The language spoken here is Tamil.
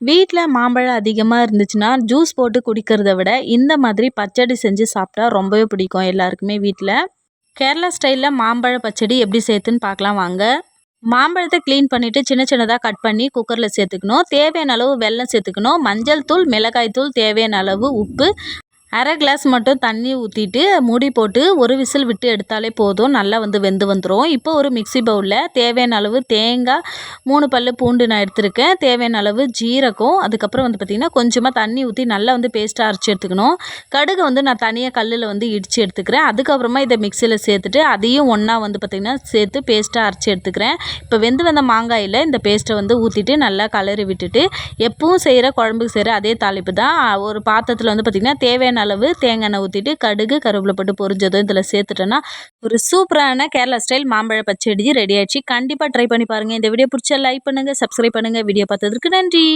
வீட்டில் மாம்பழம் அதிகமாக இருந்துச்சுன்னா ஜூஸ் போட்டு குடிக்கிறத விட இந்த மாதிரி பச்சடி செஞ்சு சாப்பிட்டா ரொம்பவே பிடிக்கும் எல்லாருக்குமே வீட்டில் கேரளா ஸ்டைலில் மாம்பழ பச்சடி எப்படி சேர்த்துன்னு பார்க்கலாம் வாங்க. மாம்பழத்தை க்ளீன் பண்ணிவிட்டு சின்ன சின்னதாக கட் பண்ணி குக்கரில் சேர்த்துக்கணும். தேவையான அளவு வெல்லம் சேர்த்துக்கணும். மஞ்சள் தூள் மிளகாய் தூள் தேவையான அளவு உப்பு அரை கிளாஸ் மட்டும் தண்ணி ஊற்றிட்டு மூடி போட்டு ஒரு விசில் விட்டு எடுத்தாலே போதும். நல்லா வந்து வெந்து வந்துடும் இப்போ ஒரு மிக்சி பவுலில் தேவையான அளவு தேங்காய் மூணு பல் பூண்டு நான் எடுத்திருக்கேன். தேவையான அளவு ஜீரகம் அதுக்கப்புறம் வந்து பார்த்திங்கன்னா கொஞ்சமாக தண்ணி ஊற்றி நல்லா வந்து பேஸ்ட்டாக அரைச்சி எடுத்துக்கணும். கடுகு வந்து நான் தனியாக கல்லில் வந்து இடித்து எடுத்துக்கிறேன். அதுக்கப்புறமா இதை மிக்சியில் சேர்த்துட்டு அதையும் ஒன்றா வந்து பார்த்திங்கன்னா சேர்த்து பேஸ்ட்டாக அரைச்சி எடுத்துக்கிறேன். இப்போ வெந்து வந்த மாங்காயில் இந்த பேஸ்ட்டை வந்து ஊற்றிட்டு நல்லா கலரி விட்டுட்டு எப்பவும் செய்கிற குழம்புக்கு செய்கிற அதே தாளிப்பு தான். ஒரு பாத்திரத்தில் வந்து பார்த்திங்கன்னா தேவையான அளவு தேங்காய் எண்ணெய் ஊற்றிட்டு கடுகு கருவேப்பிலை போட்டு பொரிஞ்சதும் இதில் சேர்த்துட்டோன்னா ஒரு சூப்பரான கேரளா ஸ்டைல் மாம்பழ பச்சடி ரெடி ஆயிடுச்சு. கண்டிப்பாக ட்ரை பண்ணி பாருங்கள் இந்த வீடியோ பிடிச்சா லைக் பண்ணுங்கள் சப்ஸ்கிரைப் பண்ணுங்கள் வீடியோ பார்த்ததுக்கு நன்றி.